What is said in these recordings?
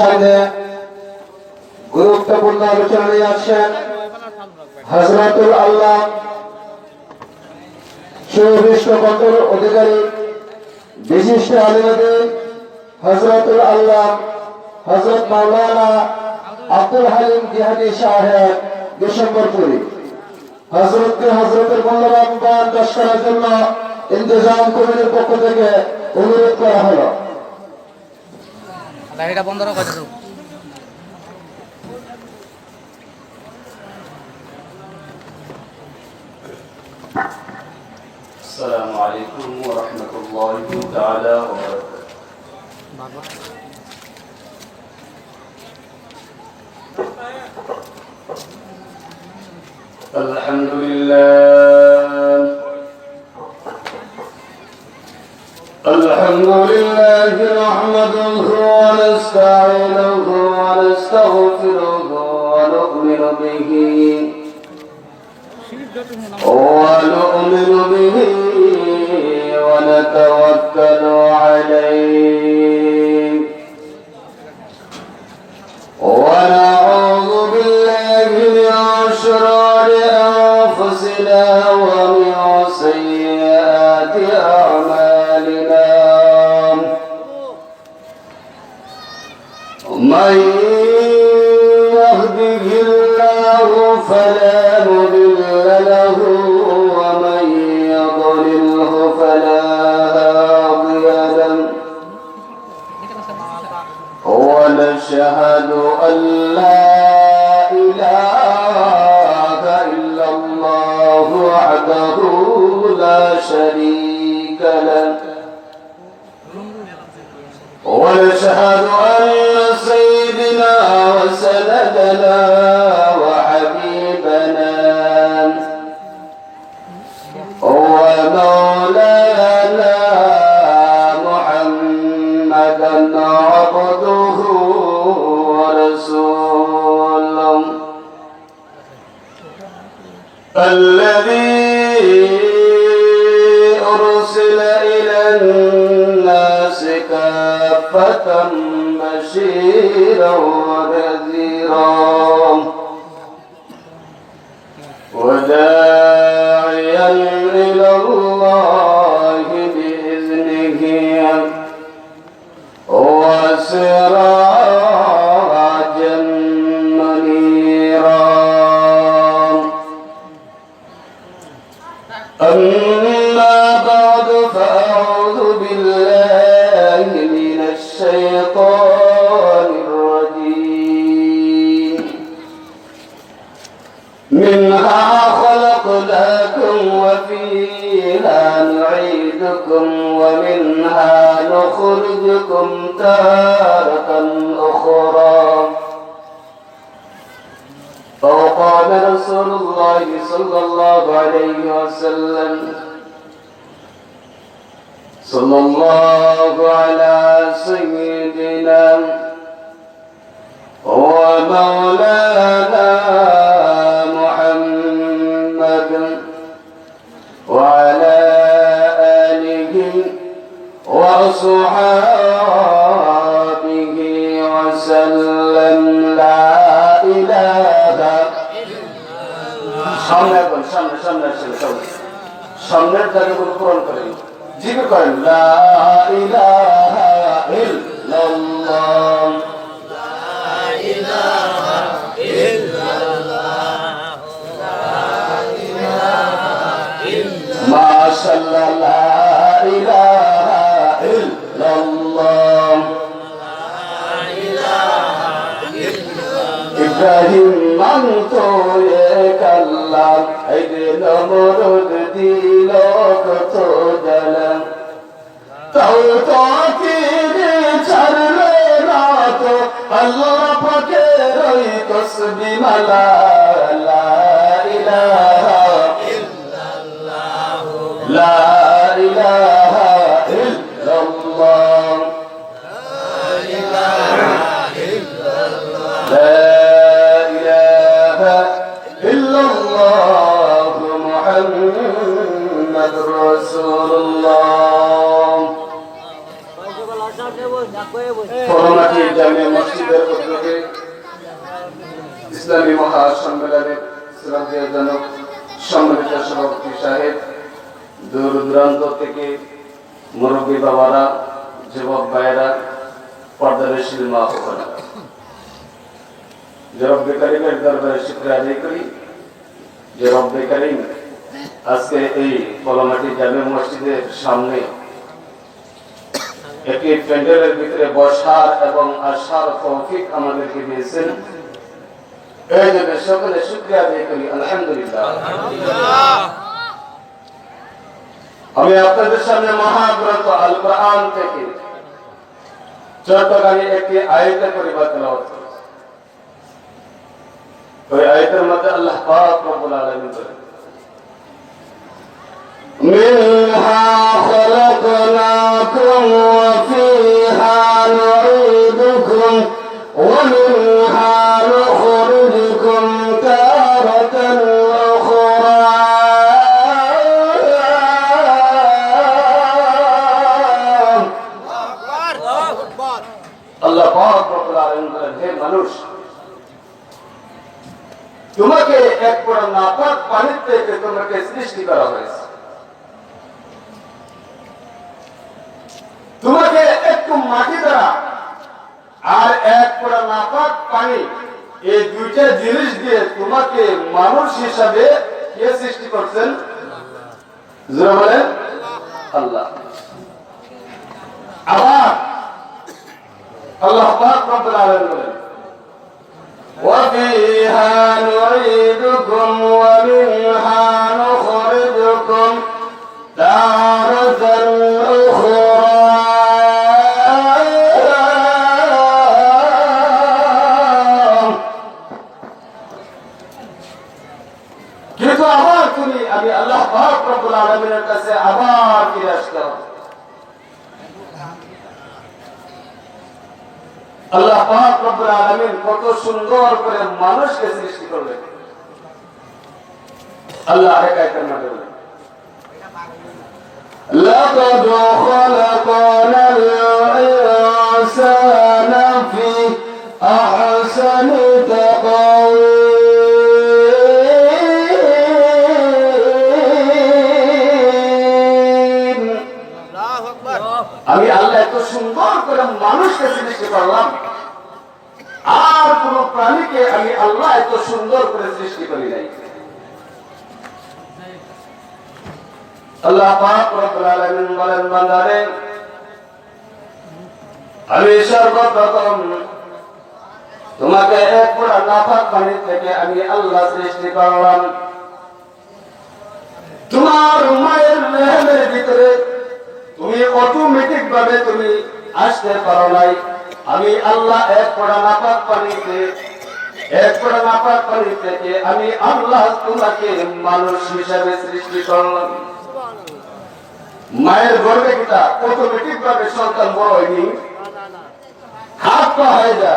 সামনে গুরুত্বপূর্ণ আলোচনা নিয়ে আসছেন হজরতুল আল্লাহ সুবিষ্ট অধিকারী বিশিষ্ট আলিমদি হজরতুল আল্লাহ হজরত মাওলানা আব্দুল হালিম জিহাদি সাহেব ডিসেম্বরপুরি হজরতকে হজরতের মূল্যবান বয়ান করার জন্য ইন্তজাম কমিটির পক্ষ থেকে অনুরোধ করা হলো। গাড়িটা বন্ধ রাখো তো السلام عليكم ورحمة الله تعالى وبركاته الحمد لله الحمد لله نحمده ونستعينه ونستغفره ونؤمن به ونؤمن به ونتوكل عليه ونعوذ بالله من شرور أنفسنا شريك له إلى الناس كافة بشيرا ونذيرا. وداعيا إلى الله نخرجكم تارة أخرى. فوقال رسول الله صلى الله عليه وسلم صلى الله على سيدنا ومولانا وسلم لا إله সামনে এখন সামনে সামনে আসেন সবাই সামনের জায়গাগুলো পূরণ করেন জিজ্ঞেস করেন লা ইলাহা ইল্লাল্লাহ এক আল্লাহ এই যে নমরুদ দিল, কত জ্বালা তাও তো কি ছাড়লে না আল্লাহ পাকের ওই তসবি মালা। الله محمد رسول الله করোনাটি জামে মসজিদ মসজিদের উদ্যোগে ইসলামী মহাসম্মেলনের শ্রদ্ধেয়জনক সম্মানিত সভাপতি সাহেব দূর দূরান্ত থেকে মুরব্বী বাবারা যুবক ভাইয়েরা পর্দারেশীল মা বোনেরা যে রব্বে কারিমের দরবারে শুক্রিয়া আদায় করি যে রব্বে আজকে এই কলমাটি জামে মসজিদের সামনে একটি প্যান্ডেলের ভিতরে বসার এবং আসার তৌফিক আমাদেরকে দিয়েছেন এই জন্য সকলে শুক্রিয়া আদায় করি, আলহামদুলিল্লাহ আমি আপনাদের সামনে মহাগ্রন্থ আল কোরআন থেকে চট্টগ্রামে একটি পরিবার। ওই আয়তের মধ্যে আল্লাহ পাক রব্বুল আলামিন বলেন منها خلقناكم وفيها نعيدكم ومنها نخرجكم تارة أخرى আল্লাহ পাক রব্বুল আলামিন বলেন হে মানুষ তোমাকে এক বড় নাপাক পানির থেকে তোমাকে সৃষ্টি করা হয়েছে। তোমাকে একটু মাটি দ্বারা আর এক পোড়া নাপাক পানি এই দুইটা জিনিস দিয়ে তোমাকে মানুষ হিসাবে কে সৃষ্টি করছেন? আল্লাহ। আবার আল্লাহ বলেন وفيها نعيدكم ومنها نخرجكم تارة أخرى কিন্তু আবার তুমি আমি আল্লাহ পাক রব্বুল আলামিনের কাছে আবার আল্লাহ পাক রব্বুল আলামিন কত সুন্দর করে মানুষকে সৃষ্টি করলেন আল্লাহ আরেক আয়াতের মধ্যে বলেন لقد خلقنا الإنسان في أحسن تقويم আমি সর্বপ্রথম তোমাকে এক পুরা নাফাক পানি থেকে আমি আল্লাহ সৃষ্টি করলাম। তোমার মায়ের রেহেমের ভিতরে তুমি অটোমেটিক ভাবে তুমি আসতে পারো নাই। আমি আল্লাহ এক পড়া নাপাক পানিতে এক পড়া নাপাক পানি থেকে আমি আল্লাহ তোমাকে মানুষ হিসাবে সৃষ্টি করলাম। মায়ের গর্বে কিটা অটোমেটিক ভাবে সন্তান বড় হয়নি। হাত পা হয়ে যা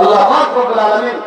আল্লাহ আলামিন